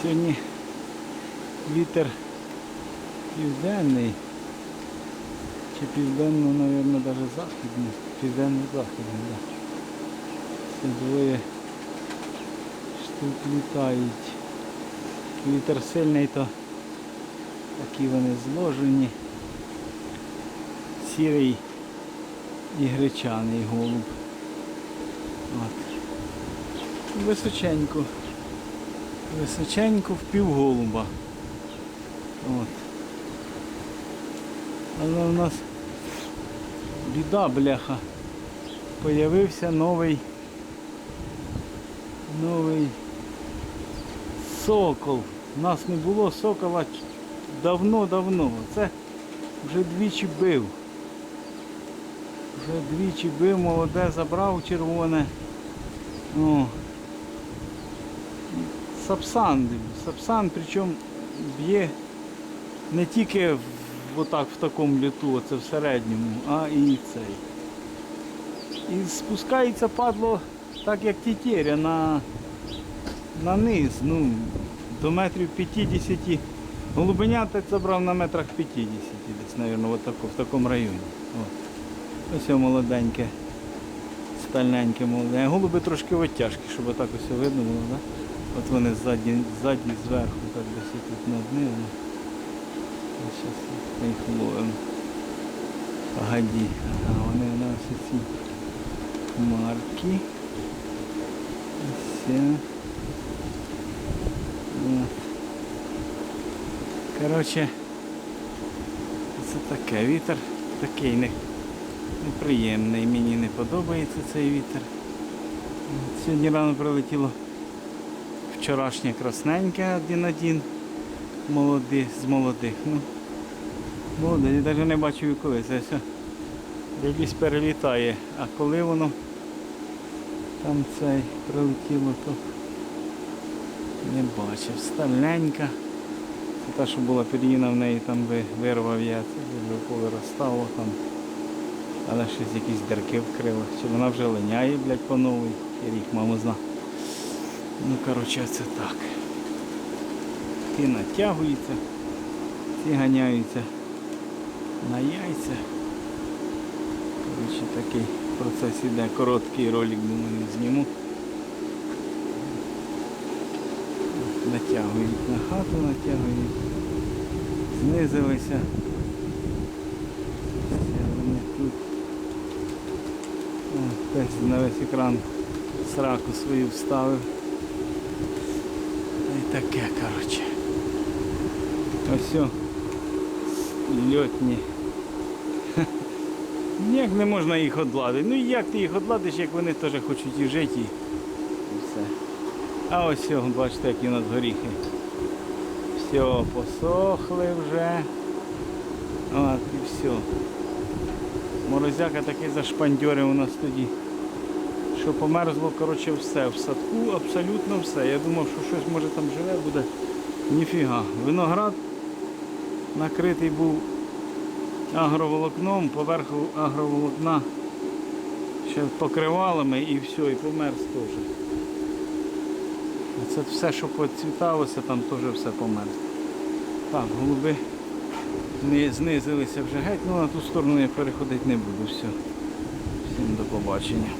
Сьогодні вітер південний. Чи південно, мабуть, навіть західний. Південно-західний, так. Це двоє штук літають. Вітер сильний, то такі вони зложені. Сірий і гречаний голуб. От. Височенько. Височенько в півголуба. От. Але у нас біда бляха. Появився новий новий сокол. У нас не було сокола давно-давно. Це вже двічі бив. Вже двічі бив, молоде забрав червоне. О. Сапсан. Сапсан, причому б'є не тільки в, отак, в такому літу, оце в середньому, а і цей. І спускається падло так як тітеря на, на низ, ну, до метрів 50. Голубенята забрав на метрах 50 десь, мабуть, в такому районі. От. Ось молоденьке, стальненьке молоде. Голуби трошки оттяжкі, щоб отак ось видно було, да? От вони ззаді, ззаді зверху, так десь тут над ними. Зараз ми їх ловимо. Погоді. Ага, вони у нас ці марки. Все. Коротше, це таке. Вітер такий не, неприємний. Мені не подобається цей вітер. Сьогодні рано прилетіло вчорашнє красненьке один-один. Молоді, з молодих. Ну, молоде, я навіть не бачив коли. Це все десь перелітає. А коли воно там цей прилетіло, то не бачив. Стальненька. Це та, що була пір'їна в неї там ви- вирвав я, це повиростало там. Але щось якісь дірки вкрило. Чи вона вже линяє, блядь, по новій. І рік, мамо зна. Ну, коротше, це так. Ті натягуються, ці ганяються на яйця. Коротше, такий процес іде. Короткий ролик, думаю, зніму. Натягують на хату, натягують. Знизилися. Вони тут. О, на весь екран сраку свою вставив. Таке, коротше. Ось льотні. Ніяк не можна їх одладити. Ну як ти їх одладиш, як вони теж хочуть і жити. І все. А ось бачите, які у нас горіхи. Все, посохли вже. От і все. Морозяка такий зашпандьорив у нас тоді. Що померзло, коротше, все. В садку абсолютно все. Я думав, що щось може там живе буде. Ніфіга. Виноград накритий був агроволокном, поверху агроволокна ще покривалами і все, і померз теж. Це все, що поцвіталося, там теж все померзло. Так, голуби не знизилися вже геть, ну на ту сторону я переходити не буду. Все. Всім до побачення.